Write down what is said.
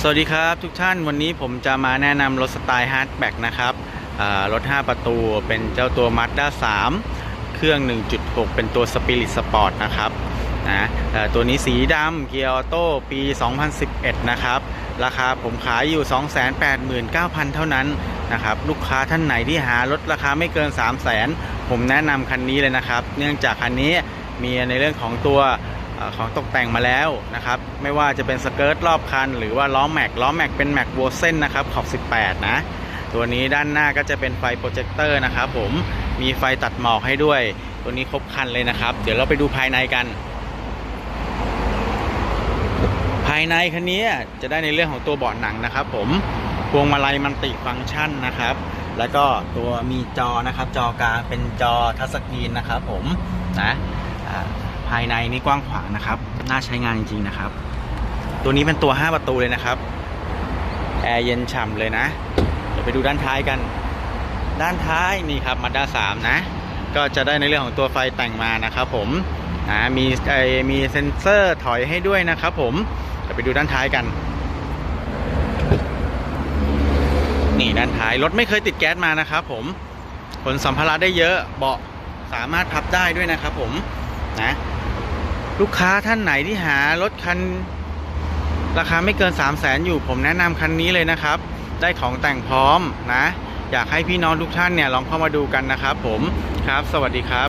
สวัสดีครับทุกท่านวันนี้ผมจะมาแนะนำรถสไตล์ฮาร์ดแบ็กนะครับรถ 5 ประตูเป็นเจ้าตัว Mazda 3 เครื่อง 1.6 เป็นตัว Spirit Sport นะครับนะตัวนี้สีดำเกียร์ออโต้ปี 2011 นะครับ ราคาผมขายอยู่ 289,000 เท่านั้นนะครับ ลูกค้าท่านไหนที่หารถราคาไม่เกิน 300,000 ผมแนะนำคันนี้เลยนะครับ เนื่องจากคันนี้มีในเรื่องของตัว ของตกแต่งมาแล้วนะครับ ไม่ว่าจะเป็นสเกิร์ตรอบคัน หรือว่าล้อแม็กล้อแม็กเป็นแม็กโวเซนนะครับขอบ 18 นะ ตัวนี้ด้านหน้าก็จะเป็นไฟโปรเจคเตอร์นะครับผมมีไฟตัดหมอกให้ด้วย ตัวนี้ครบคันเลยนะครับ เดี๋ยวเราไปดูภายในกัน ภายในคันนี้จะได้ในเรื่องของตัวเบาะหนังนะครับผมพวงมาลัยมันติฟังก์ชันนะครับ แล้วก็ตัวมีจอนะครับ จอกลางเป็นจอทัชสกรีนนะครับผมนะ ภายในนี่กว้างขวางนะครับ น่าใช้งานจริงๆนะครับ ตัวนี้เป็นตัว 5 ประตูเลยนะครับ แอร์เย็นฉ่ำเลยนะ เดี๋ยวไปดูด้านท้ายกัน ด้านท้ายนี่ครับมาด้า3นะ ก็จะได้ในเรื่องของตัวไฟแต่งมานะครับผมอ่ามีไอมีเซ็นเซอร์ถอยให้ด้วยนะครับผม เดี๋ยวไปดูด้านท้ายกัน นี่ด้านท้ายรถไม่เคยติดแก๊สมานะครับผมขนสัมภาระได้เยอะเบาะสามารถพับได้ด้วยนะครับผม นะลูกค้าท่านไหนที่หารถคัน ราคาไม่เกิน 3 0 0แสนอยู่ผมแนะนำคันนี้เลยนะครับ ได้ของแต่งพร้อมนะ อยากให้พี่น้องทุกท่านเนี่ยลองเข้ามาดูกันนะครับผมครับ สวัสดีครับ